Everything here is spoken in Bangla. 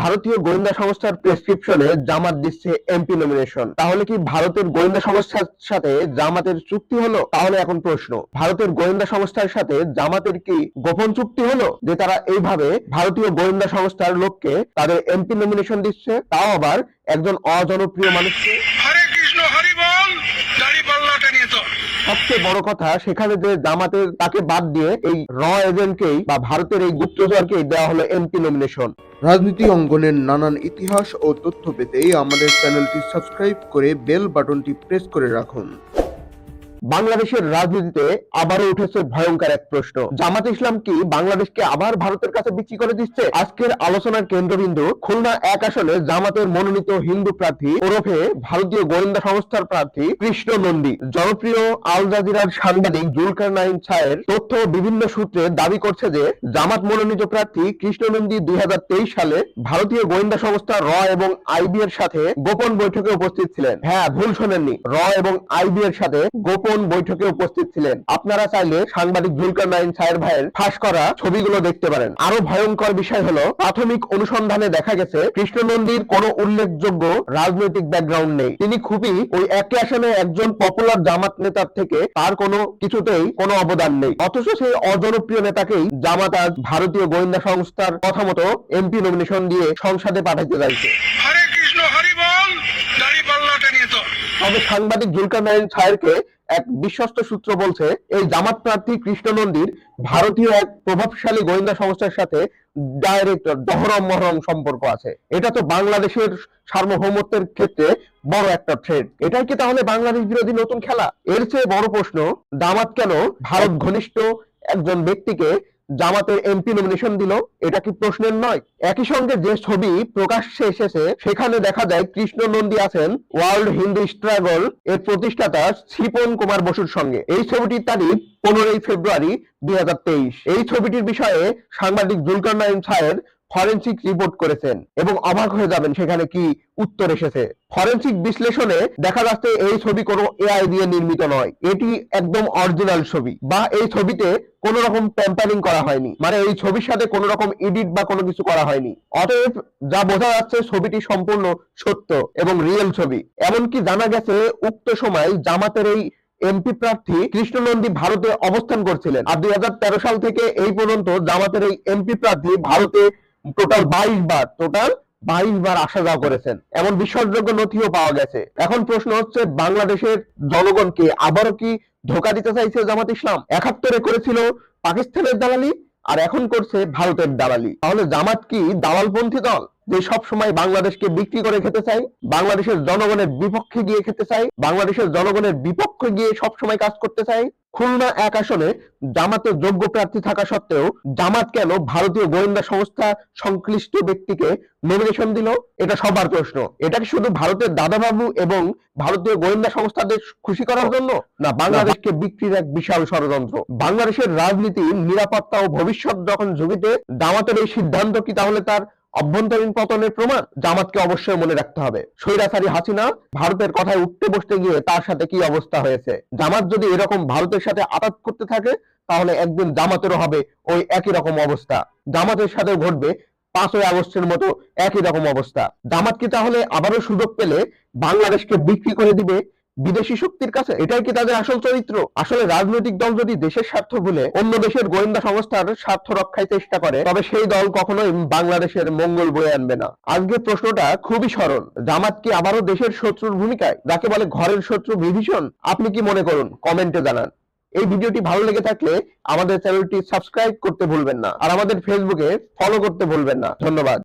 ভারতীয় গোয়েন্দা সংস্থার প্রেসক্রিপশনে জামাত দিচ্ছে এমপি নমিনেশন তাহলে কি ভারতের গোয়েন্দা সংস্থার সাথে জামাতের চুক্তি হলো? তাহলে এখন প্রশ্ন, ভারতের গোয়েন্দা সংস্থার সাথে জামাতের কি গোপন চুক্তি হলো? যে তারা এইভাবে ভারতীয় গোয়েন্দা সংস্থার লোককে তাদের এমপি নমিনেশন দিচ্ছে, তাও আবার একজন অজনপ্রিয় মানুষকে হরে কৃষ্ণ হরি বল দাড়ি পাল্লাটা নিয়ে তো সবচেয়ে বড় কথা, সেখানে যে জামাতের তাকে বাদ দিয়ে এই র এজেন্টকেই বা ভারতের এই গুপ্তচরকেই দেওয়া হলো এমপি নমিনেশন রাজনীতি অঙ্গনের নানান ইতিহাস ও তথ্য পেতে আমাদের চ্যানেলটি সাবস্ক্রাইব করে বেল বাটনটি প্রেস করে রাখুন। বাংলাদেশের রাজনীতিতে আবারও উঠেছে ভয়ঙ্কর এক প্রশ্ন। জামাত ইসলাম কি বাংলাদেশকে আবার ভারতের কাছে বিক্রি করে দিচ্ছে? আজকের আলোচনার কেন্দ্রবিন্দু, খুলনা এক আসনে জামাতের মনোনীত হিন্দু প্রার্থী, ওরফে ভারতীয় গোয়েন্দা সংস্থার প্রার্থী কৃষ্ণ নন্দী। জনপ্রিয় আল জাজিরার সাংবাদিক জুলকার নাইন ছায়ের তথ্য বিভিন্ন সূত্রে দাবি করছে যে, জামাত মনোনীত প্রার্থী কৃষ্ণ নন্দী দুই হাজার তেইশ সালে ভারতীয় গোয়েন্দা সংস্থা র এবং আইবি এর সাথে গোপন বৈঠকে উপস্থিত ছিলেন। হ্যাঁ ভুল শোনেননি। র এবং আইবি এর সাথে গোপন বৈঠকে উপস্থিত ছিলেন? আপনারা চাইলে সাংবাদিক জুলকার নাইন ছায়ের ভাইয়ের ফাঁস করা ছবিগুলো দেখতে পারেন। আরও ভয়ঙ্কর বিষয় হলো প্রাথমিক অনুসন্ধানে দেখা গেছে কৃষ্ণ নন্দীর কোনো উল্লেখযোগ্য রাজনৈতিক ব্যাকগ্রাউন্ড নেই। তিনি খুবই ওই একই আসনে একজন পপুলার জামাত নেতার থেকে তার কোনো কিছুতেই কোনো অবদান নেই। অথচ সেই অজনপ্রিয় নেতাকেই জামাত আজ ভারতীয় গোয়েন্দা সংস্থার কথা মতো এমপি নমিনেশন দিয়ে সংসদে পাঠাতে চাইছে তবে সাংবাদিক জুলকার নাইন ছায়েরকে এক বিশ্বস্ত সূত্র বলছে, এই জামাত প্রার্থী কৃষ্ণ নন্দীর ভারতীয় এক প্রভাবশালী গোয়েন্দা সংস্থার সাথে ডাইরেক্ট দহরম মহরম সম্পর্ক আছে। এটা তো বাংলাদেশের সার্বভৌমত্বের ক্ষেত্রে বড় একটা থ্রেড এটাই কি তাহলে বাংলাদেশ বিরোধী নতুন খেলা? এর চেয়ে বড় প্রশ্ন দামাত কেন ভারত ঘনিষ্ঠ একজন ব্যক্তিকে জামাতের এমপি নমিনেশন দিল, এটা কি প্রশ্নের নয়? একই সঙ্গে যে ছবি প্রকাশ্যে এসেছে, সেখানে দেখা যায় কৃষ্ণ নন্দী আছেন, ওয়ার্ল্ড হিন্দু স্ট্রাগল এর প্রতিষ্ঠাতা শ্রীপন কুমার বসুর সঙ্গে। এই ছবিটির তারিখ পনেরোই ফেব্রুয়ারি দুই হাজার তেইশ। এই ছবিটির বিষয়ে সাংবাদিক জুলকার নাইম ছায়ের ফরেন্সিক রিপোর্ট করেছেন এবং অবাক হয়ে যাবেন সেখানে কি উত্তর এসেছে। ফরেন্সিক বিশ্লেষণে দেখা যাচ্ছে এই ছবি কোনো এআই দিয়ে নির্মিত নয়। এটি একদম অরিজিনাল ছবি বা এই ছবিতে কোনো রকম ট্যাম্পারিং করা হয়নি। মানে এই ছবির সাথে কোনো রকম এডিট বা কোনো কিছু করা হয়নি। অতএব যা বোঝা যাচ্ছে ছবিটি সম্পূর্ণ সত্য এবং রিয়েল ছবি। এমনকি জানা গেছে উক্ত সময় জামাতের এই এমপি প্রার্থী কৃষ্ণনন্দী ভারতে অবস্থান করছিলেন। আর দুই হাজার তেরো সাল থেকে এই পর্যন্ত জামাতের এই এমপি প্রার্থী ভারতে টোটাল বাইশ বার টোটাল বাইশ বার আসা যাওয়া করেছেন। এমন বিশ্বাসযোগ্য নথিও পাওয়া গেছে। এখন প্রশ্ন হচ্ছে, বাংলাদেশের জনগণকে আবারও কি ধোকা দিতে চাইছে জামাত ইসলাম? একাত্তরে করেছিল পাকিস্তানের দালালি, আর এখন করছে ভারতের দালালি। তাহলে জামাত কি দালালপন্থী দল, যে সব সময় বাংলাদেশকে বিক্রি করে খেতে চাই বাংলাদেশের জনগণের বিপক্ষে গিয়ে খেতে চাই বাংলাদেশের জনগণের বিপক্ষে গিয়ে সব সময় কাজ করতে চাই খুলনা এক আসনে জামাতের যোগ্য প্রার্থী থাকা সত্ত্বেও জামাত কেন ভারতীয় গোয়েন্দা সংস্থা সংশ্লিষ্ট ব্যক্তিকে নমিনেশন দিল? এটা সবার প্রশ্ন। এটা কি শুধু ভারতের দাদাবাবু এবং ভারতীয় গোয়েন্দা সংস্থাদের খুশি করার জন্য? না, বাংলাদেশকে বিক্রির এক বিশাল ষড়যন্ত্র। বাংলাদেশের রাজনীতি, নিরাপত্তা ও ভবিষ্যৎ যখন ঝুঁকিতে, জামাতের এই সিদ্ধান্ত কি তাহলে তার অভ্যন্তরীণ পতনের প্রমাণ জামাতকে অবশ্যই মনে রাখতে হবে। স্বৈরাচারী হাসিনা ভারতের কথায় উঠতে বসতে গিয়ে তার সাথে কি অবস্থা হয়েছে? জামাত যদি এরকম ভারতের সাথে আঘাত করতে থাকে, তাহলে একদিন জামাতেরও হবে ওই একই রকম অবস্থা। জামাতের সাথে ঘটবে পাঁচই আগস্টের মতো একই রকম অবস্থা। জামাত কি তাহলে আবারও সুযোগ পেলে বাংলাদেশকে বিক্রি করে দিবে? বিদেশি শক্তির কাছে, এটাই কি তাদের আসল চরিত্র? আসলে রাজনৈতিক দল যদি দেশের স্বার্থ ভুলে, অন্য দেশের গোয়েন্দা সংস্থার স্বার্থ রক্ষায় চেষ্টা করে, তবে সেই দল কখনোই বাংলাদেশের মঙ্গল বয়ে আনবে না। আজকের প্রশ্নটা খুবই সরল। জামাত কি আবারও দেশের শত্রুর ভূমিকায়? যাকে বলে ঘরের শত্রু বিভীষণ? আপনি কি মনে করুন? কমেন্টে জানান। এই ভিডিওটি ভালো লেগে থাকলে আমাদের চ্যানেলটি সাবস্ক্রাইব করতে ভুলবেন না। আর আমাদের ফেসবুকে ফলো করতে ভুলবেন না। ধন্যবাদ।